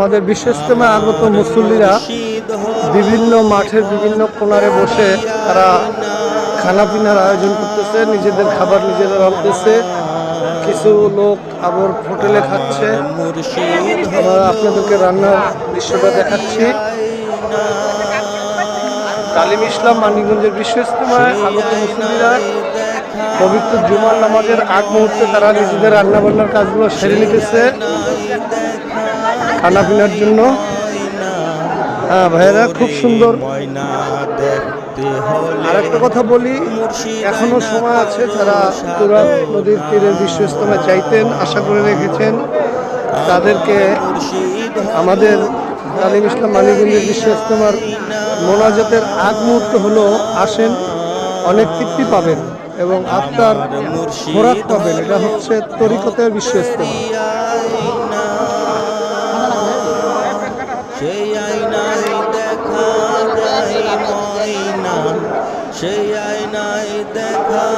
আমাদের বিশ্বস্তমে আগত মুসল্লিরা বিভিন্ন মাঠের বিভিন্ন কোনারে বসে তারা খানা পিনার আয়োজন করতেছে, নিজেদের খাবার নিজেরা রাখতেছে কিছু লোক আবার হোটেলে খাচ্ছে। আমরা আপনাদেরকে রান্নার দৃশ্যটা দেখাচ্ছি। তালিম ইসলাম, মানিকগঞ্জের বিশ্ব ইস্তেমায় আগত মুসল্লিরা পবিত্র জুমার নামাজের আগ মুহূর্তে তারা নিজেদের রান্নাবান্নার কাজগুলো সেরে নিতেছে। খানা পিনার জন্য। হ্যাঁ ভাইয়েরা, খুব সুন্দর। আর একটা কথা বলি, এখনও সময় আছে যারা তুরা নদীর তীরের বিশ্ব ইস্তেমায় চাইতেন, আশা করে রেখেছেন, তাদেরকে আমাদের আলিম ইসলাম মানিগঞ্জের বিশ্ব ইস্তেমার মোনাজাতের আগ মুহূর্ত হলো, আসেন, অনেক তৃপ্তি পাবেন এবং আপনার খোরাক পাবেন। এটা হচ্ছে তরিকতের বিশ্ব ইস্তেমা ময়না সেই আয়নায় দেখা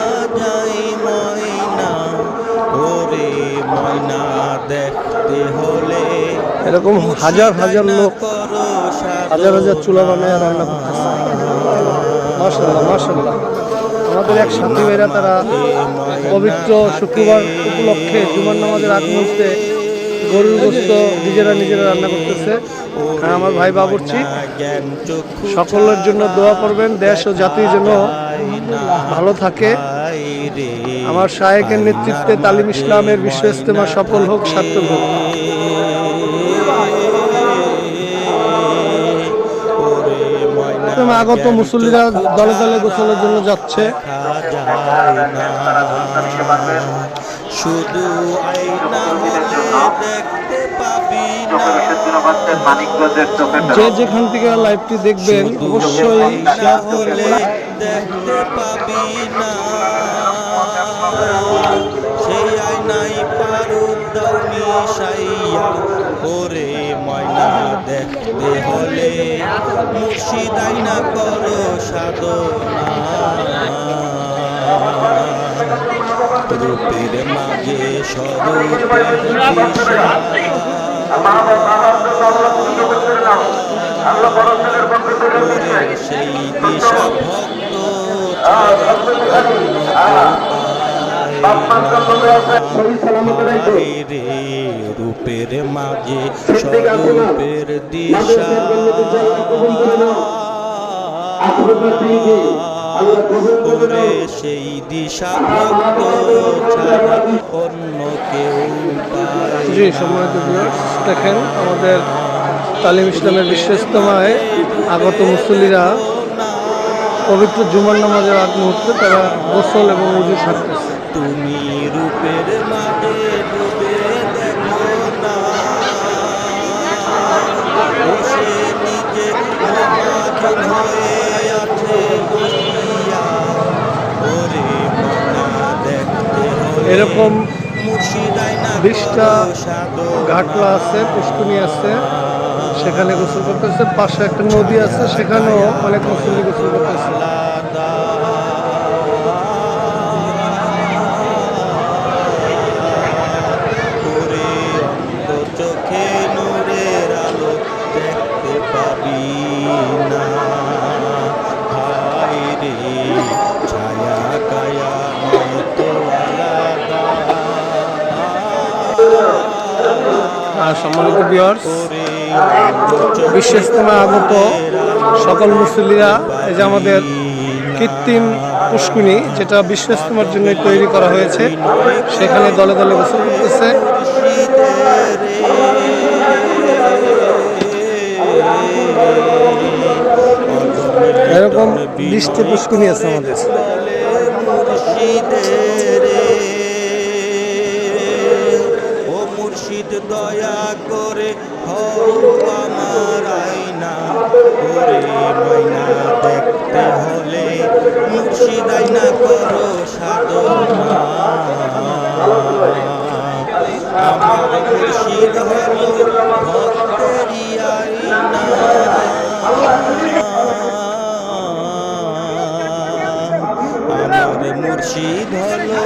যায় ময়না ওরে ময়না দেখতে হলে এরকম হাজার হাজার লোক হাজার হাজার চুলা বানায় রান্না করতেছে মাসাল্লাহ মাসাল্লাহ আমাদের এক সাথী ভাইরা তারা পবিত্র শুক্রবার উপলক্ষে জুমার নামাজের আগ মুহূর্তে গরুর গোস্ত নিজেরা নিজেরা রান্না করতেছে। আমার ভাই বাবুরচি, সকলের জন্য দোয়া করবেন, দেশ ও জাতির জন্য ভালো থাকে। আমার শায়েকের নেতৃত্বে তালিম ইসলামের বিশ্ব ইস্তেমা সফল হোক, সার্থক হোক। আগত মুসল্লিরা দলে দলে গোসলের জন্য যাচ্ছে। শুধু আয়না দেখতে পাবি যে যেখান থেকে লাইভটি দেখবেন অবশ্যই হলে দেখতে পাবি না। সেই আয়নাই মিশাইয়া ওরে ময়না দেখতে হলে মুর্শিদ আইনা করো সাধনা। রূপের মাঝে স্বরূপের সেই দিশা ভক্ত রূপের মাঝে স্বরূপের দিশা ওরে সেই দিশা ভক্ত ছাড়া অন্য কেউ জি সম্মানিত দেখেন আমাদের তালিম ইসলামের বিশ্ব ইস্তেমায় আগত মুসল্লিরা পবিত্র জুমার নামাজের আগ মুহূর্তে তারা গোসল এবং উজু সারতেছে। তুমি রূপের মাঝে ডুবে দেখো না। বসে নিজে আছে বসিয়া ওরে মনা দেখতে হলে এরকম বিশটা ঘাটলা আছে পুষ্কুনি আছে, সেখানে গোসল করতেছে, পাশে একটা নদী আছে, সেখানেও অনেক মুসলিম গোসল করতেছে। সম্মানিত ভিউয়ার্স করে অন্ধ চোখে বিশ্ব ইস্তেমায় আগত সকল মুসল্লিরা, এই যে আমাদের কৃত্রিম পুষ্কুনি, যেটা বিশ্বস্তমার জন্য তৈরি করা হয়েছে, সেখানে দলে দলে গোসল করতেছে। এরকম বিশটি পুষ্কুনি আছে আমাদের। দয়া করে হও আমার আয়না দেখতে হলে মুর্শিদ আয়না করো সাধনা। আমার মুর্শিদ হলো আমার মুর্শিদ হলো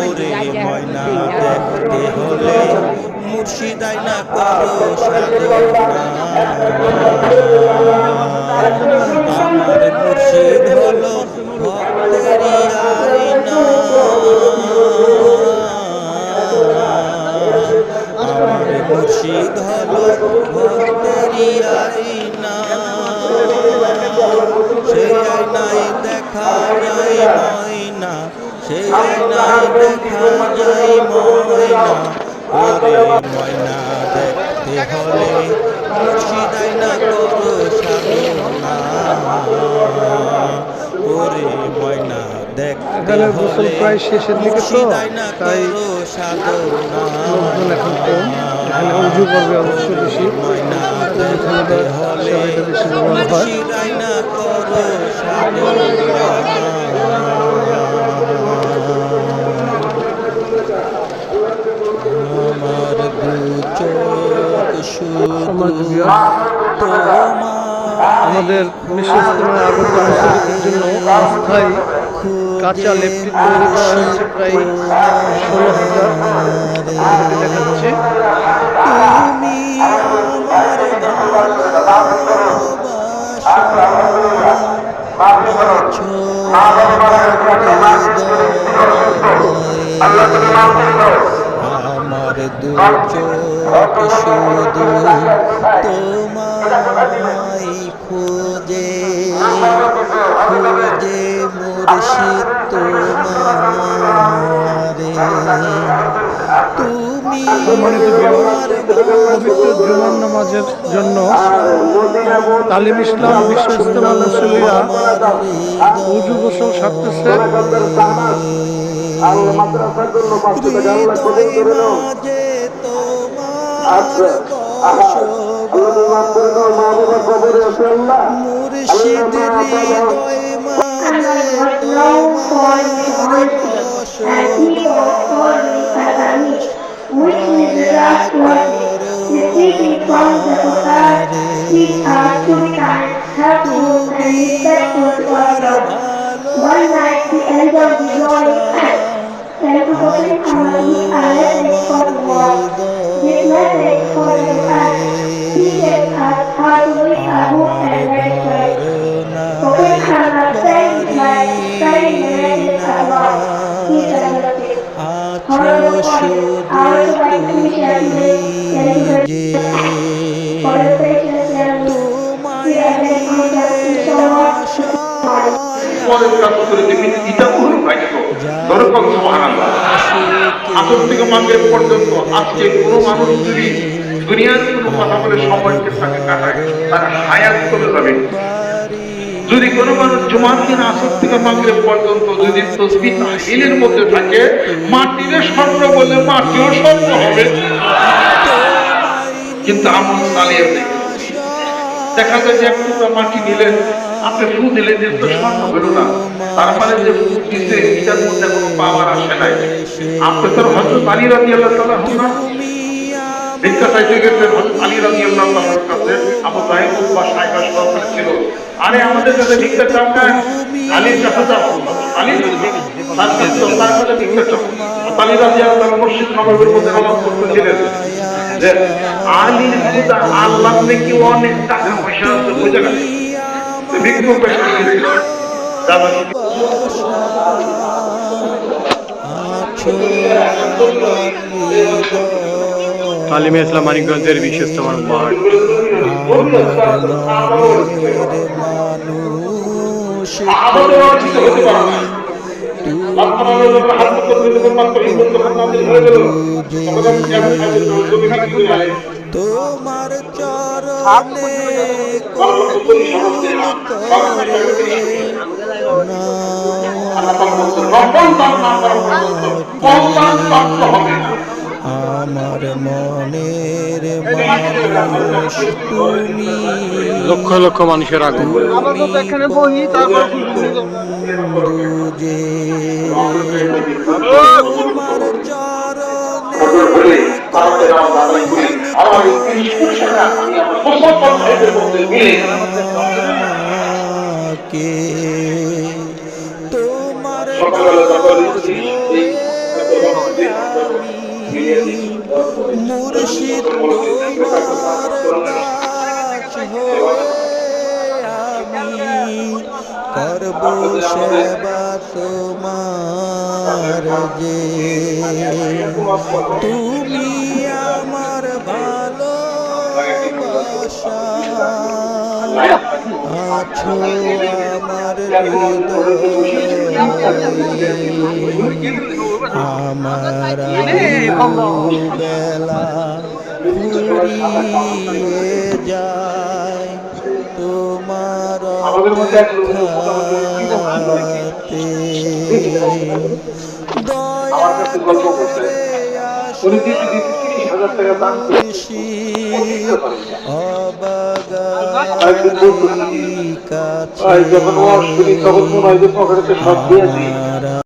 ওরে ময়না দেখতে হলে মুর্শিদ আয়না করো আমার মুর্শিদ হলো ভক্তেরই আয়না আমার মুর্শিদ হলো ভক্তেরই আয়না সেই আয়নায় দেখা যায় ময়না সেই আয়নায় দেখা যায় ময়না ওরে ময়না দেখতে হলে মুর্শিদ আয়না করো সাধনা ওরে ময়না দেখতে হলে প্রায় শেষের দিকে তো তাই সাধনা লোকজন এখন কম এখানে অঞ্জু পর্বে অবশ্য বেশি ময়না দেখতে তো হলে জমানো হয় করো আমার আমাদের আগত জন্য অস্থায়ী কাঁচা লেপটি তৈরি করা হয়েছে প্রায় ষোলো হাজার। আমার আমার দু চোখ শুধু তোমায় খুঁজে খুঁজে মুর্শিদ তোমারে তুমি সম্মানিত পবিত্র জুমান নামাজের জন্য তালিম ইসলাম বিশ্ব ইস্তেমা মুসলিরা উজু গোসল সারতেছে। হৃদয় মাঝে তোমার وارزقنا من أعطيك how to respect one another. One night the elder desired and to open our message for the world. This message for the us teaches us how to live a good and right life. Open our পরের কাজ করে দেখি সুবহানাল্লাহ। আসল থেকে পর্যন্ত আজকে কোনো মানুষ যদি দুনিয়ার কোনো কথা বলে সময়কে তাকে কাটায় তার হায়াত চলে যাবে। যদি কোনো মানুষ জুমার দিন আসর থেকে মাগরিব পর্যন্ত যদি তসবি মধ্যে থাকে মাটিরে স্বর্ণ বলে মাটিও স্বর্ণ হবে। কিন্তু আমল চালিয়ে দেখা যায় যে এক টুকরা মাটি নিলেন আপনি ফু দিলেন যে স্বর্ণ হলো না, তার মানে যে ফু দিতে এটার মধ্যে কোনো পাওয়ার আসে নাই। আপনি তো হয়তো আলী রাজি আল্লাহ তালা হন না? ভিক্ষা চাইতে গেছেন আলী রাজি আল্লাহ তালার আলীর আল্লাহ নাকি অনেক টাকা পয়সা আছে, বুঝে গেছে তালিমে ইসলাম মানিকগঞ্জের বিশেষ ইস্তেমার মাঠ মানুষ আমাদের অর্জিত হতে পারে না আপনারা যখন হাত করতে যখন মাত্র হিন্দু যখন নাজিল হয়ে গেল। তখন আমি তোমার চরণে করে আমার মনের মানুষ তুমি লক্ষ লক্ষ মানুষের আগমন। যে তোমার চরণে কে তোমার মুর্শিদ করব সেবা তোমার যে। তুমি আমার ভালো আছো আমার আমার বেলা ফুরিয়ে যায়। আমাদের মধ্যে এক। আমার কাছে গল্প করছে উনি দিতে দিতে তিরিশ হাজার টাকা দান যখন